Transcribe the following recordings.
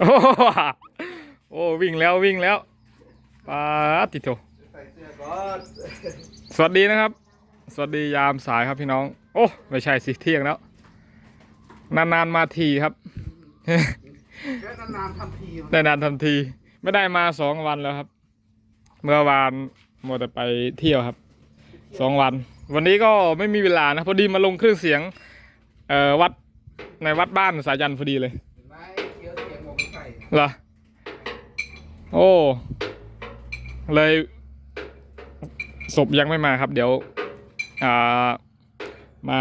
โอ้โหโอ้วิ่งแล้ววิ่งแล้วปาติโตใส่เสื้อก่อนสวัสดีนะครับ สวัสดียามสายครับพี่น้อง โอ้ไม่ใช่สิเที่ยงแล้ว นานๆมาทีครับแค่นานๆทำทีได้นานทันที ไม่ได้มาสองวันแล้วครับ เมื่อวานมัวแต่ไปเที่ยวครับสองวัน วันนี้ก็ไม่มีเวลานะ พอดีมาลงเครื่องเสียงเอ่อวัดในวัดบ้านสายันพอดีเลย เหรอ โอ้ เลยศพยังไม่มาครับ เดี๋ยว อ่า มา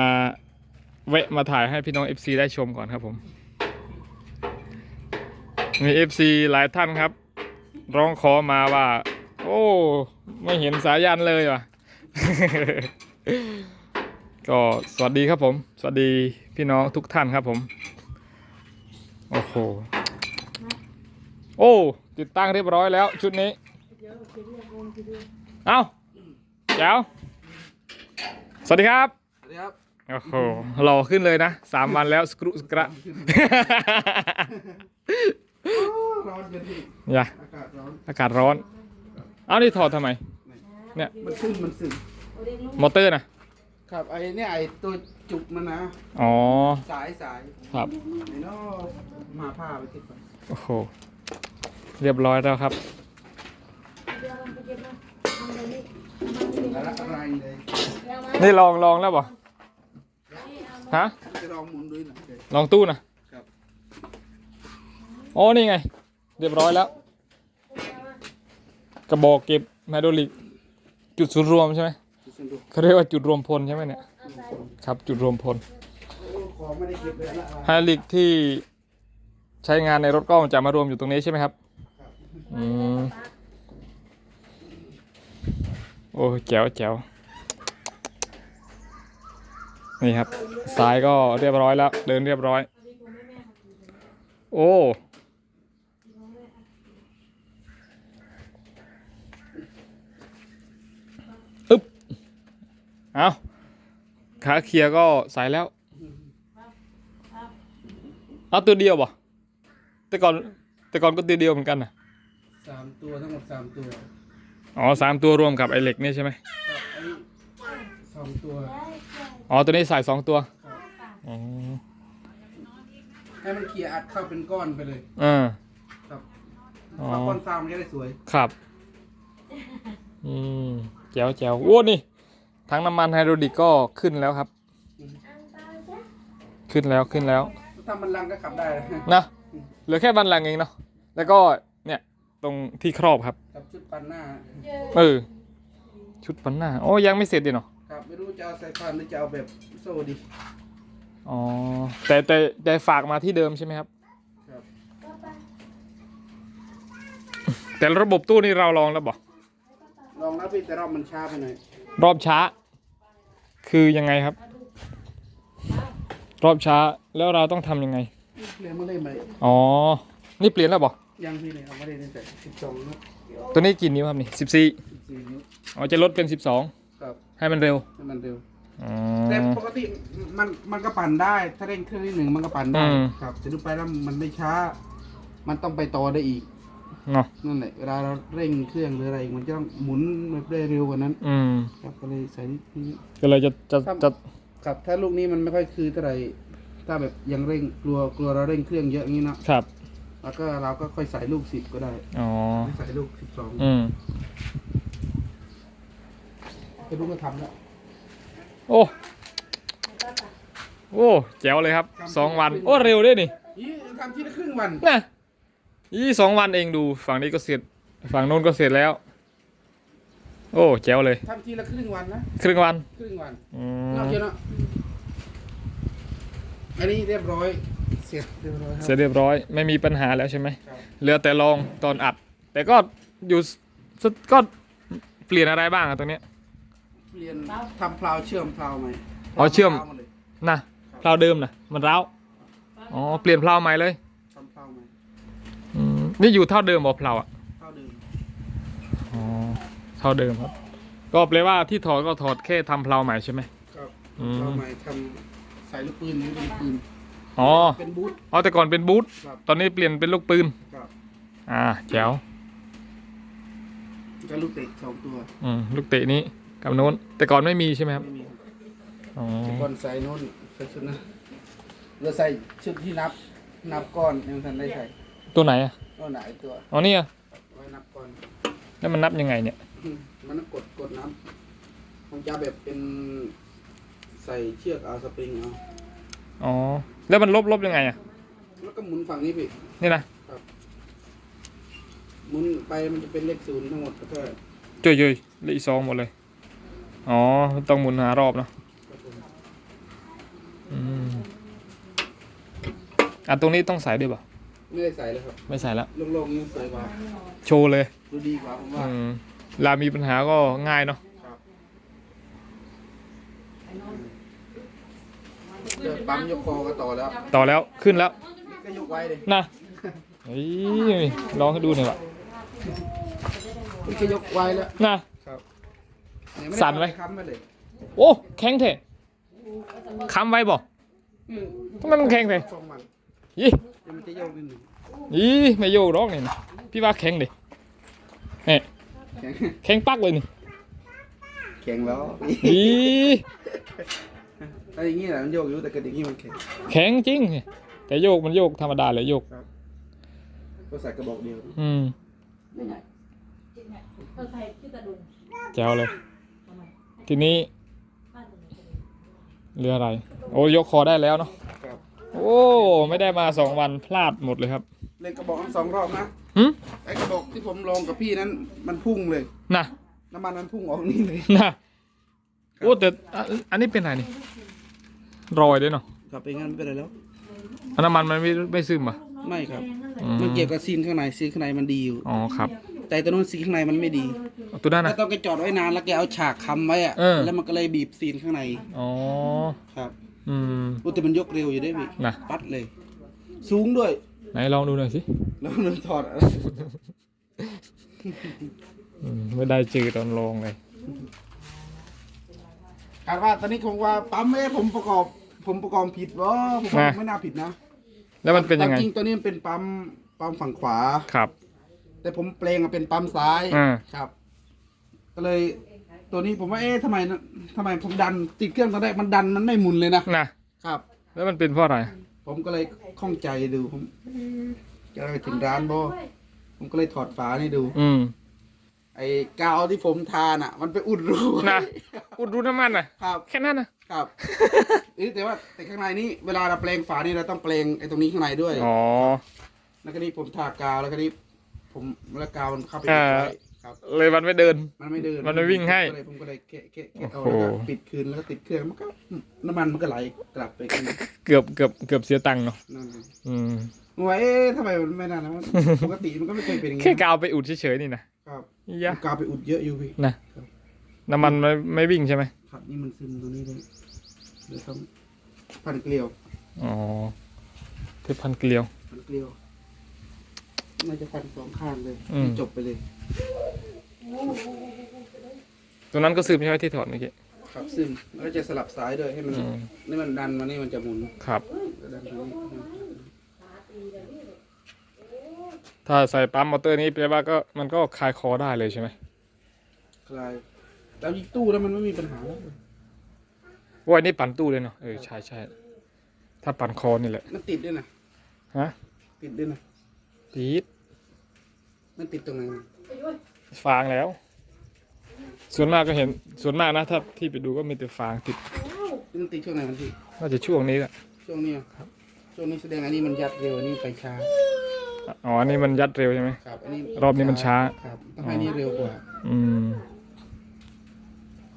แวะมาถ่ายให้พี่น้อง FC ได้ชมก่อนครับผม มี FC หลายท่านครับ ร้องขอมาว่า โอ้ ไม่เห็นสายันเลยว่ะ ก็สวัสดีครับผม สวัสดีพี่น้องทุกท่านครับผม โอ้โห โอ้ ติดตั้งเรียบร้อยแล้วชุดนี้ เอาแจ๋วสวัสดีครับ สวัสดีครับ โอ้โหหล่อขึ้นเลยนะสามวันแล้วสกรุสกระร้อนเย็นที่อย่าอากาศร้อนอากาศร้อน เอานี่ถอดทำไม เนี่ย มันขึ้นมันสึกมอเตอร์นะครับไอ้เนี่ยไอ้ตัวจุกมันนะ อ๋อ สายสายครับไอ้เนาะมาผ้าไปติดไปโอ้โห เรียบร้อยแล้วครับแล้วอะไรเลยนี่ลองลองแล้วบ่ฮะจะลองหมุนด้วยนะเดี๋ยวลองตู้นะครับอ๋อนี่ไง เรียบร้อยแล้ว กระบอกเก็บไฮดรอลิก จุดศูนย์รวมใช่ไหมดูสิดูเขาเรียกว่าจุดรวมพลใช่ไหมเนี่ยครับจุดรวมพลโอ้ของไม่ได้เก็บเลยละไฮดรอลิกที่ใช้งานในรถก็จะมารวมอยู่ตรงนี้ใช่ไหมครับ อืมโอ้แจ๋วแจ๋วนี่ครับสายก็เรียบร้อยแล้ว เดินเรียบร้อย โอ้อึ๊บเอาขาเคลียร์ก็ใส่แล้วเอาตัวเดียวบ่แต่ก่อนแต่ก่อนก็ตัวเดียวเหมือนกันนะ สามตัวทั้งหมดสามตัวอ๋อสามตัวรวมกับไอเหล็กนี่ใช่ไหมครับไอ้สองตัวอ๋อตัวนี้ใส่สองตัวอ๋อให้มันเคลียร์อัดเข้าเป็นก้อนไปเลยอ่าครับอ๋อเพราะก้อนฟาร์มนจะได้สวย ครับ อืมแจ๋วแจ๋วโอ้นี่ทั้งน้ำมันไฮดรอลิกก็ขึ้นแล้วครับ ขึ้นแล้วขึ้นแล้ว ถ้ามันลังก็ขับได้นะนะเหลือแค่บันลังก์เองเนาะแล้วก็เนี่ย ตรงที่ครอบครับ กับชุดปันหน้าเออ ชุดปันหน้าโอ้ยังไม่เสร็จดิเนาะครับไม่รู้จะเอาสายพานหรือจะเอาแบบโซ่ดีอ๋อแต่แต่แต่ฝากมาที่เดิมใช่ไหมครับ ครับแต่ระบบตู้นี่เราลองแล้วบอกลองนะพี่แต่รอบมันช้าไปหน่อยรอบช้า คือยังไงครับ รอบช้าแล้วเราต้องทำยังไง เรียนมาเล่นไปอ๋อ นี่เปลี่ยนแล้วบอก ยังพี่เลยเอามาเล่นตั้งแต่สิบสองนิ้วตัวนี้กี่นิ้วครับนี่สิบสี่สิบสี่นิ้วอ๋อจะลดเป็นสิบสองครับให้มันเร็วให้มันเร็วอ๋อ แต่ปกติมันมันก็ปั่นได้ ถ้าเร่งเครื่องนิดหนึ่งมันก็ปั่นได้อืม ครับแต่ดูไปแล้วมันไม่ช้า มันต้องไปต่อได้อีกเนาะนั่นแหละเวลาเราเร่งเครื่องหรืออะไรอีกมันจะต้องหมุนแบบได้เร็วกว่านั้น อืมครับก็เลยใส่นี่ก็เลยจะจะครับ จะ ครับถ้าลูกนี้มันไม่ค่อยคือเท่าไหร่ถ้าแบบยังเร่งกลัวกลัวเราเร่งเครื่องเยอะอย่างนี้เนาะครับ แล้วก็เราก็ค่อยใส่ลูกสิบก็ได้อ๋อ ไม่ใส่ลูกสิบสองอืมไปดูก็ทำแล้วโอ้ โอ้ แจ๋วเลยครับ สองวัน โอ้ เร็วด้วยนี่นี่ทำทีละครึ่งวันน่ะยี่สองวันเองดู ฝั่งนี้ก็เสร็จ ฝั่งโน้นก็เสร็จแล้ว โอ้ แจ๋วเลย ทำทีละครึ่งวันนะครึ่งวัน ครึ่งวันอืนอกมเยอะเนาะอันนี้เรียบร้อย เสร็จเรียบร้อยคเสร็รัจบเรียบร้อยไม่มีปัญหาแล้วใช่ไหมครับ เหลือแต่ลองตอนอัด แต่ก็อยู่สก็เปลี่ยนอะไรบ้างอะตรงเนี้ยเปลี่ยนทำเพลาเชื่อมเพลาใหม่อ๋อเชื่อม พลาาหดเลยนะเพลาเดิมนะมันร้าวอ๋อเปลี่ยนเพลาใหม่เลยทำเพลาใหม่อืมนี่อยู่เท่าเดิมบ่เพลาอะเท่าเดิมอ๋อเท่าเดิมครับ ก็แปลว่าที่ถอดก็ถอดแค่ทำเพลาใหม่ใช่ไหม ครับอืมเพลาใหม่ทำใส่ลูกปืนนี้เป็นปืน อ๋อ เป็นบูท อ๋อแต่ก่อนเป็นบูทครับ ตอนนี้เปลี่ยนเป็นลูกปืน ครับอ่าแจ๋วก็ลูกเตะสองตัวอืมลูกเตะนี้กับโน้น แต่ก่อนไม่มีใช่ไหมครับไม่มีครับอ๋อแต่ก่อนใส่โน้นใส่ชุดนะเราใส่ชุดที่นับ นับก้อนยังทันได้ใส่ตัวไหนอะก้อนไหนตัวอ๋อนี่อะไว้นับก้อนแล้วมันนับยังไงเนี่ยอืมมันต้องกดกดน้ำมันจะแบบเป็นใส่เชือกเอาสปริงเอาอ๋อ แล้วมันลบลบยังไงอะแล้วก็หมุนฝั่งนี้พี่นี่นะหมุนไปมันจะเป็นเลขศูนย์ทั้งหมดแล้วก็จุยจุยๆเหลขอีกสองหมดเลย อ๋อ ต้องหมุนหารอบเนาะครับผมอืมอะตรงนี้ต้องใส่ด้วยเปล่ะไม่ได้ใส่เลยครับ ไม่ใส่แล้วโล่งๆนี่สวยกว่าโชว์เลย ดูดีกว่าผมว่าอืมเวลามีปัญหาก็ง่ายเนาะ ครับ เดินปั๊มยกคอก็ต่อแล้วต่อแล้วขึ้นแล้วก็ยกไว้เลยนะเฮ้ยลองให้ดูหน่อยวะนี่ก็ยกไว้แล้วนะครับเยด้สั่นไหมค้ำไปเลยโอ้แข็งเถอะค้ำไว้บ่อืมทำไมมันแข็งเถอะสองมันยี่เดี๋ยวมันจะโยกนิดหนึ่งยี่ไม่โยกหรอกนี่นะพี่ว่าแข็งดิเนี่ยแข็งแข็งปักเลยนี่แข็งแล้วยี่ ถ้าอย่างนี้แหละมันโยกอยู่แต่กระดิ่งนี่มันแข็งแข็งจริง แต่โยกมันโยกธรรมดาเลยโยก ก็ใส่กระบอกเดียวอืมเราใส่ที่ตะดุงแจ๋วเลยทำไมทีนี้บ้านหนึ่งตะดุงเรืออะไร โอ้ยกคอได้แล้วเนาะครับโอ้ไม่ได้มาสองวันพลาดหมดเลยครับเล่นกระบอกทั้งสองรอบนะหึไอ้กระบอกที่ผมลองกับพี่นั้นมันพุ่งเลย น่ะน้ำมันมันพุ่งออกนี่เลย น่ะโอ้แต่อะอันนี้เป็นไรนี่ รอยด้วยเนาะครับเป็นงั้นไม่เป็นไรแล้ว อันน้ำมันมันไม่ไม่ซึมอะ ไม่ครับ อืมันเกี่ยวกับซีนข้างในซีนข้างในมันดีอยู่ อ๋อครับแต่ตัวนู้นซีนข้างในมันไม่ดีเอาตัวนั้นแล้วนะต้องแกจอดไว้นานแล้วแกเอาฉากค้ำไว้อะเออ แล้วมันก็เลยบีบซีนข้างในอ๋อ ครับอืมอุยแต่มันยกเร็วอยู่ด้วยพี่นะปัดเลย สูงด้วย ไหนลองดูหน่อยสิแล้วมันถอดอืมไม่ได้จืดตอนลองเลย คาดว่าตอนนี้คงว่าปั๊มไม่ผมประกอบ ผมประกอบผิดวะผมว่าไม่น่าผิดนะแล้วมันเป็นยังไงตามจริงตัวนี้มันเป็นปั๊มปั๊มฝั่งขวาครับ แต่ผมเปลงมาเป็นปั๊มซ้ายอ่า ครับ ก็เลย ตัวนี้ผมว่าเอ๊ะทำไมนะทำไมผมดันติดเครื่องตอนแรกมันดันมันไม่หมุนเลยนะนะ ครับ แล้วมันเป็นเพราะอะไร ผมก็เลยข้องใจดูผมจะไปถึงร้านโบผมก็เลยถอดฝานี่ดู อืม ไอ้กาวที่ผมทาน่ะ มันไปอุดรูนะ อุดรูน้ำมันอะ ครับ แค่นั้นนะ ครับเอ้ยแต่ว่าแต่ข้างในนี้เวลาเราแปลงฝานี่เราต้องแปลงไอ้ตรงนี้ข้างในด้วยอ๋อ แล้วก็นี่ผมทากาวแล้วก็นี่ผมแล้วกาวมันเข้าไปอ่าอุดไว้ครับ เลยมันไม่เดิน มันไม่เดินมันไม่วิ่งให้ก็เลยผมก็เลยแกะแกะแกะเอาโอ้แล้วโห ก็ปิดคืนแล้วก็ติดเครื่องมันก็น้ำมันมันก็ไหลกลับไปกันเกือบเกือบเกือบเสียตังค์เนาะนั่นเองอืมผมว่าเอ๊ะทำไมมันไม่นั่นนะมันปกติมันก็ไม่เคยเป็นอย่างแค่งี้กาวไปอุดเฉยๆนี่นะครับยะกาวไปอุดเยอะอยู่พี่นะน้ำมันไม่ไม่วิ่งใช่ไหม ครับนี่มันซึมตรงนี้เลยเดี๋ยวต้องพันเกลียวอ๋อเทปพันเกลียว พันเกลียวน่าจะพันสองข้างเลยอืมจบไปเลย ตัวนั้นก็ซึมใช่ไหมที่ถอดเมื่อกี้ครับซึ่งแล้วก็จะสลับซ้ายด้วยให้มัน อืมนี่มันดันมานี่มันจะหมุนครับแล้วดันตรงนี้ถ้าใส่ปั๊มมอเตอร์นี้แปลว่าก็มันก็คลายคอได้เลยใช่ไหมคลาย แล้วยิงตู้แล้วมันไม่มีปัญหาแล้วว่าอันนี้ปั่นตู้เลยเนาะเออใช่ใช่ถ้าปั่นคอนี่แหละมันติดด้วยนะฮะติดด้วยนะตีดมันติดตรงไหนนะฟางแล้ว ส่วนมากก็เห็นส่วนมากนะถ้าที่ไปดูก็มีแต่ฟางติดมันติดช่วงไหนมันพี่น่าจะช่วงนี้แหละช่วงนี้อะช่วงนี้แสดงอันนี้มันยัดเร็วอันนี้ไปช้าอ๋ออันนี้มันยัดเร็วใช่ไหมครับอันนี้รอบนี้มันช้าครับต้องให้นี่เร็วกว่า อืม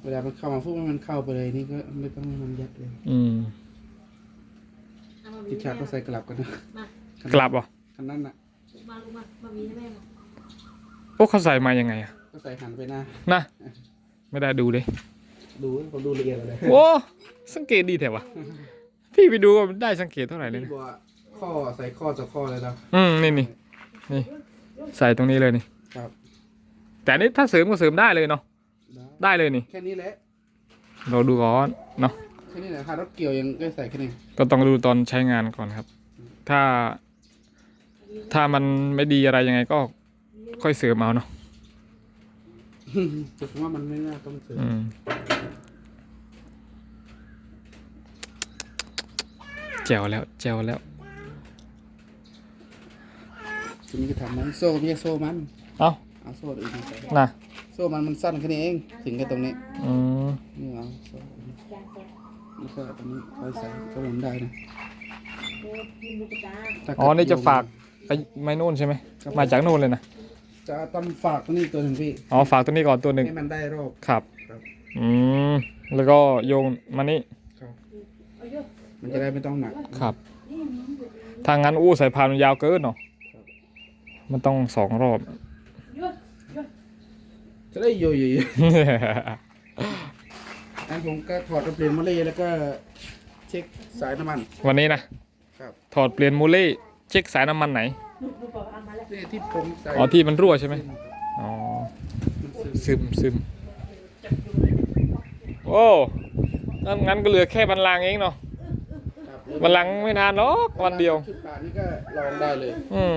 เวลามันเข้ามาปุ๊บมันเข้าไปเลยนี่ก็ไม่ต้องให้มันยัดเลยอืมเอามาติดฉากก็ใส่กลับกันนะมากลับเหรอคันนั้นน่ะมาลูกมามามีให้แม่มาพวกเขาใส่มายังไงอะก็ใส่หันไปหน้า นะไม่ได้ดูเลยดูผมดูละเอียดเลยโอ้สังเกตดีแถวะพี่ไปดูก็ได้สังเกตเท่าไหร่เลยนี่นะบอกว่าข้อใส่ข้อต่อข้อเลยนะอืมนี่นี่นี่ ใส่ตรงนี้เลยนี่ ครับ แต่อันนี้ถ้าเสริมก็เสริมได้เลยเนาะ ได้ได้เลยนี่ แค่นี้แหละเราดูก่อนเนาะแค่นี้แหละถ้ารถเกี่ยวยังก็ใส่แค่นี้ก็ต้องดูตอนใช้งานก่อนครับ ถ้า ถ้ามันไม่ดีอะไรยังไงก็ค่อยเสริมเอาเนาะแต่ผมว่ามันไม่น่าต้องเสริมอืมแจวแล้วแจวแล้วทีนี้ก็ทำมันโซ่ไม่ใช่โซ่มันเอ้าเอาโซ่อื่นมาใส่น่ะ โซ่มันมันสั้นแค่นี้เอง ถึงแค่ตรงนี้อืมนี่เอาโซ่จานแซ่บแล้วก็ตรงนี้ค่อยใส่ก็หมุนได้นะเออกินลูกกระตาถ้าเกิดอ๋อนี่จะฝากไปไม่นู่นใช่ไหมมาจากนู่นเลยนะจะตำฝากตัวนี้ตัวหนึ่งพี่อ๋อฝากตัวนี้ก่อนตัวหนึ่งให้มันได้รอบครับครับอืมแล้วก็โยงมานี่เอาเยอะมันจะได้ไม่ต้องหนักครับถ้างั้นอู้สายพานมันยาวเกินเนาะมันต้องสองรอบเยอะเยอะ จะได้โยยๆอันผมก็ถอดกระเปลี่ยนมาเลยแล้วก็เช็คสายน้ำมัน วันนี้นะครับ ถอดเปลี่ยนมูลลี่เช็คสายน้ำมันไหนลูกลูกปลาเอามาแล้วนี่ที่ผมใส่อ๋อที่มันรั่วใช่ไหมอ๋อมันซึมซึมซึมโอ้งั้นงั้นก็เหลือแค่บันลังก์เองเนาะครับบันลังก์ไม่นานหรอกวันเดียว ชุดปากนี่ก็ลองได้เลยอืม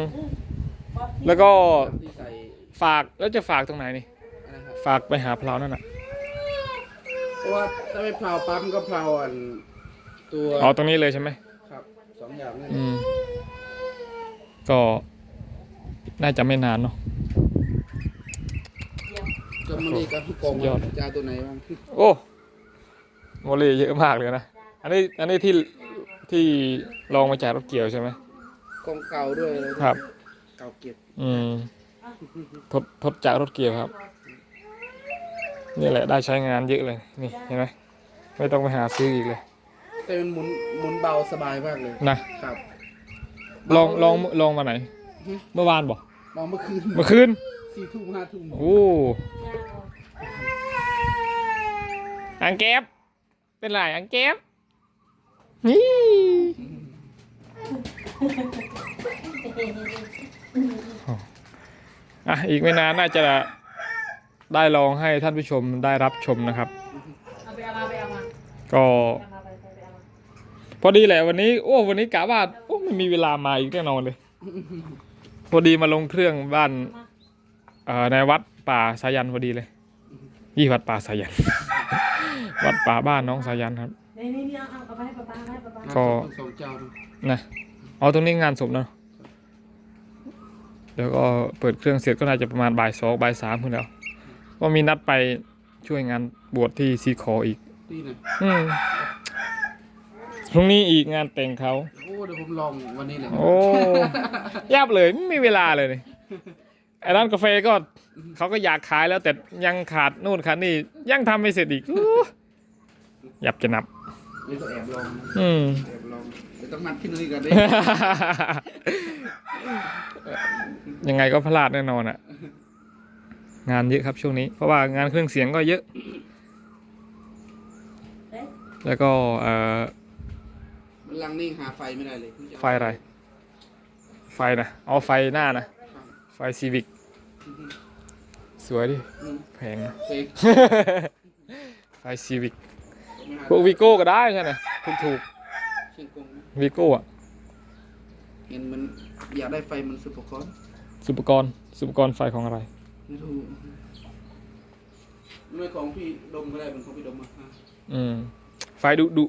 แล้วก็ที่ใส่ฝากแล้วจะฝากตรงไหนนี่อะไรครับ ฝากไปหาเพลานั่นน่ะเพราะว่าถ้าไม่เพลาปั๊มก็เพลาอันตัวอ๋อตรงนี้เลยใช่ไหมครับสองอย่างนี่อืม ก็น่าจะไม่นานเนาะก็มันนี่กับพี่กองสุดยอด จะเอาตัวไหนบ้างโอ้โมเลเยอะมากเลยนะ อันนี้อันนี้ที่ที่ลองมาจากรถเกี่ยวใช่ไหมกองเก่าด้วยเลยครับ เก่าเก็บอืมทดทดจากรถเกี่ยวครับ นี่แหละได้ใช้งานเยอะเลยนี่เห็นไหมไม่ต้องไปหาซื้ออีกเลยแต่มันหมุนหมุนเบาสบายมากเลยนะครับ ลองลองลองมาไหน เมื่อวานบอกลองเมื่อคืนเมื่อคืนสี่ทุ่มห้าทุ่มโอ้อังเก็บเป็นไรอังเก็บนี่อะอีกไม่นานน่าจะ ได้ลองให้ท่านผู้ชมได้รับชมนะครับ เอาไปเอามาไปเอามาก็เอามาไปไปไปเอามาพอดีแหละวันนี้โอ้วันนี้กะว่าโอ้ไม่มีเวลามาอีกแน่นอนเลย พอดีมาลงเครื่องบ้านเอ่อในวัดป่าสายันพอดีเลยยี่วัดป่าสายัน วัดป่าบ้านน้องสายันครับ นี่นี่นี่เอาเอาเอาไปให้ป้าป้าให้ป้าป้าก็ สองเจ้านะนะเอาตรงนี้งานศพเนาะเดี๋ยวก็เปิดเครื่องเสร็จก็น่าจะประมาณบ่ายสองบ่ายสามคุณแล้ว ก็มีนัดไปช่วยงานบวชที่ซีคออีกดีนะอืมพรุ่งนี้อีกงานแต่งเขา โอ้เดี๋ยวผมลองวันนี้เลยโอ้ยับเลยไม่มีเวลาเลยนี่ไอ้ร้านกาแฟก็เขาก็อยากขายแล้วแต่ยังขาดนู่นขาดนี่ยังทำไม่เสร็จอีกอู้ยับจะนับเลยต้องแอบลองอืม แอบลองเดี๋ยวต้องนัดที่นี่กันได้ยังไงก็พลาดแน่นอนอะ งานเยอะครับช่วงนี้ เพราะว่างานเครื่องเสียงก็เยอะเอ๊ะแล้วก็เอ่อมันลังนี่หาไฟไม่ได้เลยไฟอะไร ไฟนะเอาไฟหน้านะ ไฟซีวิกสวยดิอืมแพงนะเพลงไฟซีวิกไม่หาพวกวีโก้ก็ได้ใช่ไหมถูกถูกเชียงกงนะวีโก้อะเห็นมันอยากได้ไฟมันสุปกรณ์สุปกรณ์สุปกรณ์ไฟของอะไร ไม่รู้ไม่ของพี่ดมก็ได้เป็นของพี่ดมมาฮะอืม ไฟดุดุ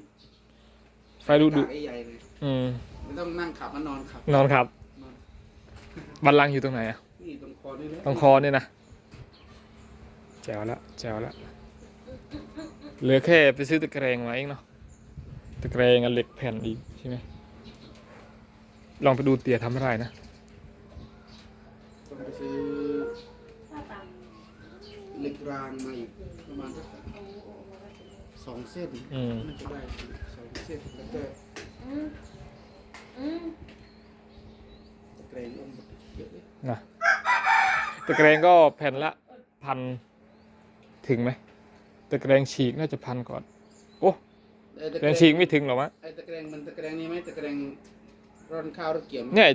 ไฟดุดุกากใหญ่ๆเลยอืมไม่ต้องนั่งขับมานอนขับ นอนครับนอนบันลังก์อยู่ตรงไหนอะนี่ตรงคอนี่เลยตรงคอเนี่ยนะแจ๋วละแจ๋วละเหลือแค่ไปซื้อตะแกรงมาเองเนาะตะแกรงกับเหล็กแผ่นอีกใช่ไหมลองไปดูเตี๋ยทำอะไรนะต้องไปซื้อป้าตาม เหล็กรางมาอีกประมาณสักสองเส้นอืมน่าจะได้สองเส้นแล้วก็อืมอืมตะเกรงองค์เยอะเลยนะตะแกรงก็แผ่นละพันถึงไหมตะแกรงฉีกน่าจะพันก่อนโอ้ไอ้ตะตะแกรงฉีกไม่ถึงหรอวะไอ้ตะแกรงมันตะแกรงนี่ไหมตะแกรงร่อนข้าวรถเกี่ยวไหมเนี่ย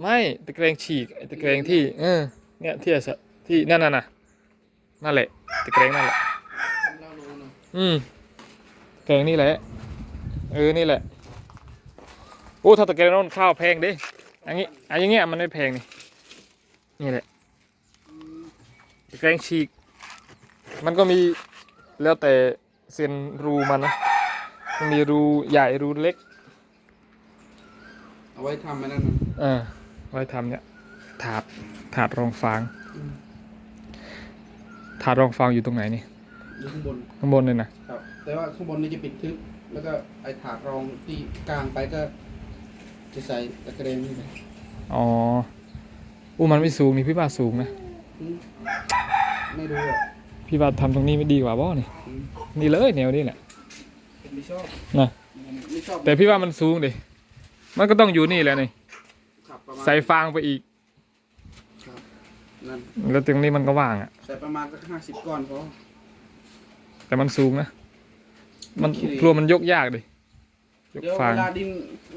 ไม่ตะแกรงฉีกไอ้ตะแกรงที่เออเนี่ยที่สะที่นั่นน่ะนะ นั่นแหละตะแกรงนั่นแหละทำเล่าโลเนาะอืมตะแกรงนี่แหละอเออนี่แหละโอ้ถ้าตะแกรงโน้นข้าวแพงดิอันนี้อันอย่างเงี้ยมันไม่แพงนี่นี่แหละตะแกรงฉีก มันก็มีแล้วแต่เส้นรูมันนะมันมีรูใหญ่รูเล็กเอาไว้ทำไอ้นั่นนะเออไว้ทำเนี่ยถาดถาดรองฟาง ถาดรองฟางอยู่ตรงไหนนี่อยู่ข้างบนข้างบนเลยนะครับ แต่ว่าข้างบนนี่จะปิดทึบแล้วก็ไอ้ถาดรองที่กลางไปก็จะใส่ตะเกรงนี่ไปอ๋ออู้มันไม่สูงนี่พี่ว่าสูงนะอืมไม่รู้อะพี่ว่าทำตรงนี้ไม่ดีกว่าบ่นี่อืมนี่เลยแนวนี้แหละผมไม่ชอบนะผมไม่ชอบแต่พี่ว่ามันสูงดิมันก็ต้องอยู่นี่แหละนี่ขับประมาณใส่ฟางไปอีกครับ นั่นแล้วตรงนี้มันก็ว่างอะใส่ประมาณสักห้าสิบก้อนพอ แต่มันสูงนะ มันโอเค กลัวมันยกยากดิยกเดี๋ยวฟาง เวลาดิน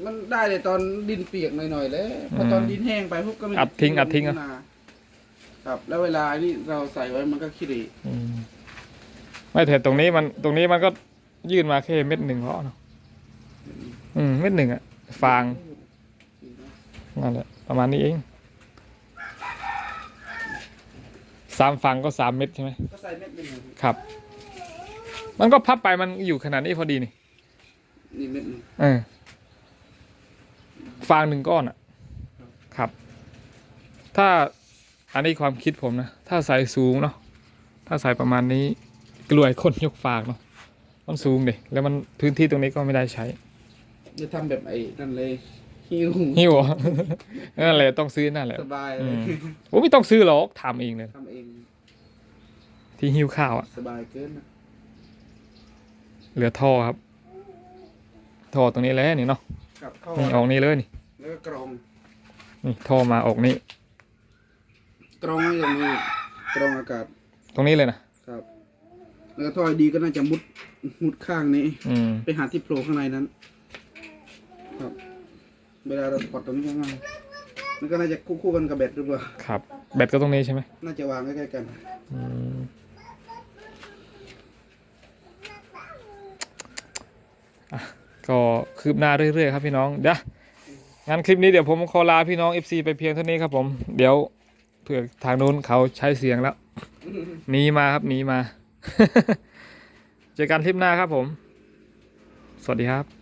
มันได้เลยตอนดินเปียกหน่อยๆแล้วพอตอนดินแห้งไปพวกก็ไม่อัดทิ้งอัดทิ้งอะนาครับ แล้วเวลานี่เราใส่ไว้มันก็ขี้เหร่อืมไม่แต่ตรงนี้มันตรงนี้มันก็ยื่นมาแค่เม็ดหนึ่งเพราะเนาะอืมเม็ดหนึ่งอะฟางนั่นแหละประมาณนี้เอง สามฝั่งก็สามเม็ดใช่ไหมก็ใส่เม็ดหนึ่งครับ มันก็พับไปมันอยู่ขนาดนี้พอดีนี่นี่เม็ดหนึ่งเออฟางหนึ่งก้อนอะ ครับ ถ้าอันนี้ความคิดผมนะ ถ้าใส่สูงเนาะ ถ้าใส่ประมาณนี้กลวยคนยกฟางเนาะ มันสูงดิแล้วมันพื้นที่ตรงนี้ก็ไม่ได้ใช้จะทำแบบไอ้นั่นเลย หิ้วหิ้วเหรอนั่นแหละต้องซื้อนั่นแหละสบายอืเลยมโอ้ไม่ต้องซื้อหรอกทำเองเลย ทำเองที่หิ้วข้าวอะสบายเกินนะเหลือท่อครับ ท่อตรงนี้แหล้วนี่เนาะกับเข้านี่ออกนี่เลยนี่แล้วก็กรองนี่ท่อมาออกนี่ กรองให้ตรงนี้กรองอากาศตรงนี้เลยนะครับ แล้วก็ถ้อยดีก็น่าจะมุดมุดข้างนี้ อืม ไปหาที่โผล่ข้างในนั้น ครับ เวลาเราถอดตรงนี้ก็ง่ายมันก็น่าจะคู่ๆกันกับแบตหรือเปล่าครับ แบตก็ตรงนี้ใช่ไหมน่าจะวางใกล้ๆกัน อืมอะก็คืบหน้าเรื่อยๆครับพี่น้องเดี๋ยวงั้นคลิปนี้เดี๋ยวผมขอลาพี่น้อง FC ไปเพียงเท่านี้ครับผม เดี๋ยวเผื่อทางนู้นเขาใช้เสียงแล้วหนีมาครับหนีมา เจอกันคลิปหน้าครับผม สวัสดีครับ